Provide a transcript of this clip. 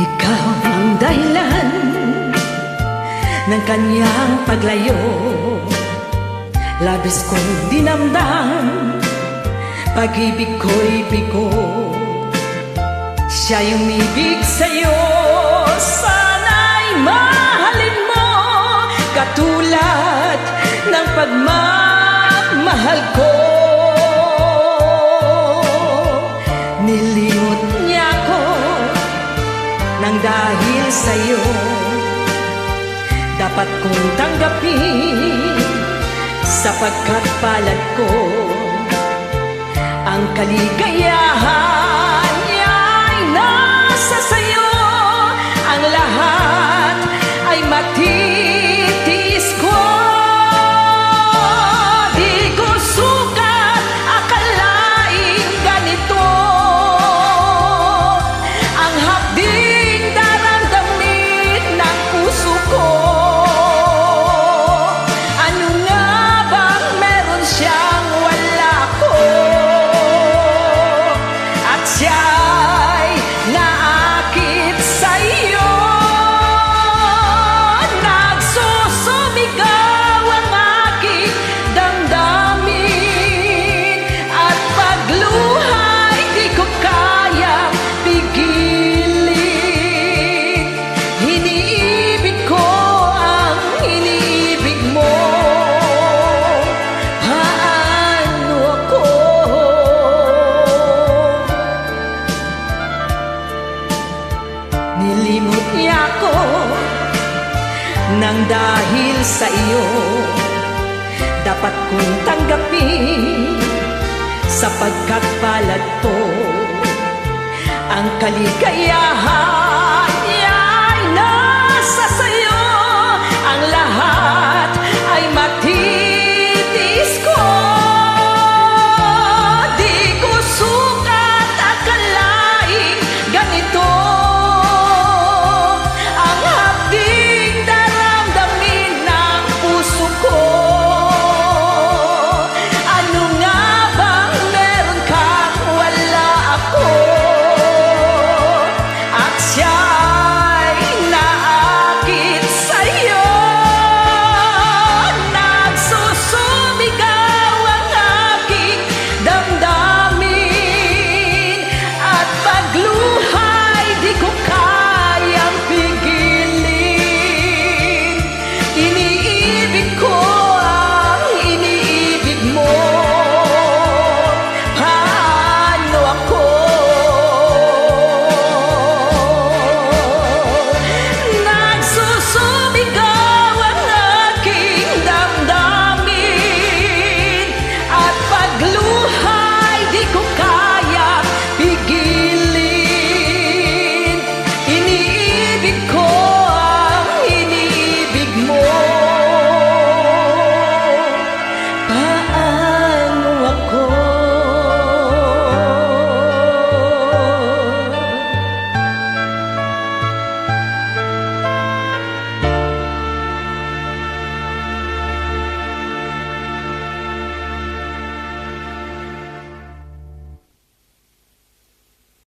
Ikaw ang dahilan ng kanyang paglayo. Labis kong dinamdam Pag-ibig ko'y bigo. Siya yung sa'yo Sana'y mahalin mo. Katulad ng pagmamahal ko dahil sa'yo. Dapat kong tanggapin Sapagkat palad ko Ang kaligayahan Nilimot niya ako nang dahil sa iyo. Dapat kong tanggapin sapagkat palad ko Ang kaligayahan